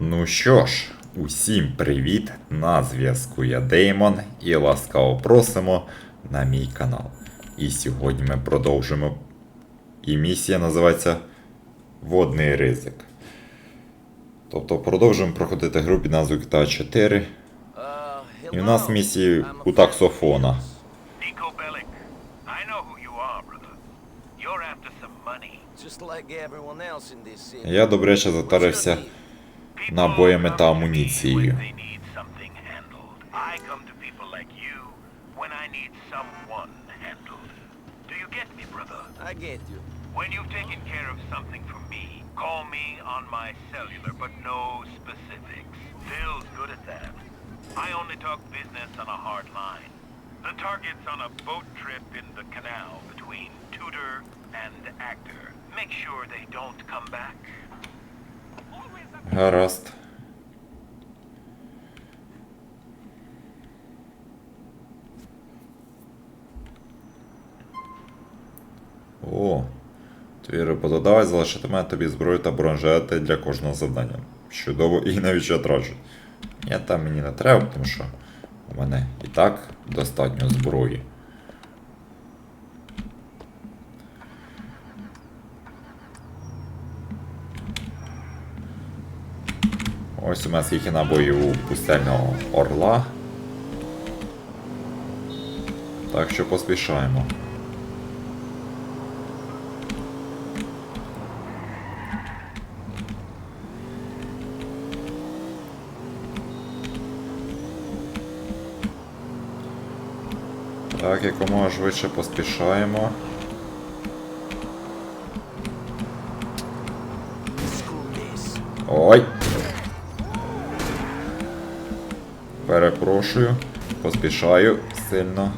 Ну що ж, усім привіт! На зв'язку я Деймон і ласкаво просимо на мій канал. І сьогодні ми продовжимо. І місія називається Водний ризик. Тобто продовжуємо проходити гру під назвою GTA 4. І у нас місії у таксофона. Я добряче затарився People набоями come та to me амуніцією. when they need something handled. I come to people like you when I need someone handled. Do you get me, brother? I get you. When you've taken care of something for me, call me on my cellular, but no specifics. Phil's good at that. I only talk business on a hard line. The target's on a boat trip in the canal between Tudor and Actor. Make sure they don't come back. Гаразд. О, твій роботодавець залишитиме тобі зброю та бронежилети для кожного завдання. Чудово і навіщо трачу. Ні, там мені не треба, тому що у мене і так достатньо зброї. Ось у нас скільки набоїв у пустельного орла. Так що поспішаємо. Так, якомога швидше поспішаємо. Ой. Перепрошую, поспішаю сильно.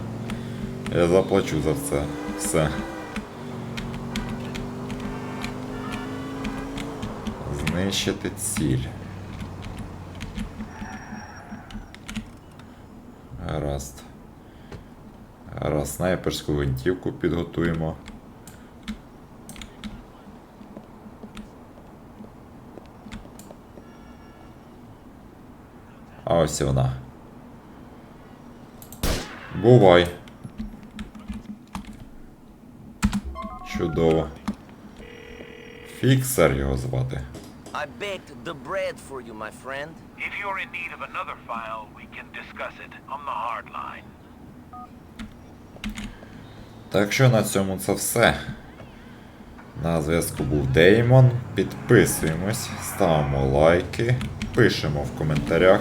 Я заплачу за це. Все. Знищити ціль. Гаразд. Гаразд, снайперську гвинтівку підготуємо. А ось і вона. Бувай. Чудово. Фіксер його звати. I baked the bread for you, my friend. If you're in need of another file, we can discuss it on the hard line. Так що на цьому це все. На зв'язку був Деймон. Підписуємось, ставимо лайки, пишемо в коментарях.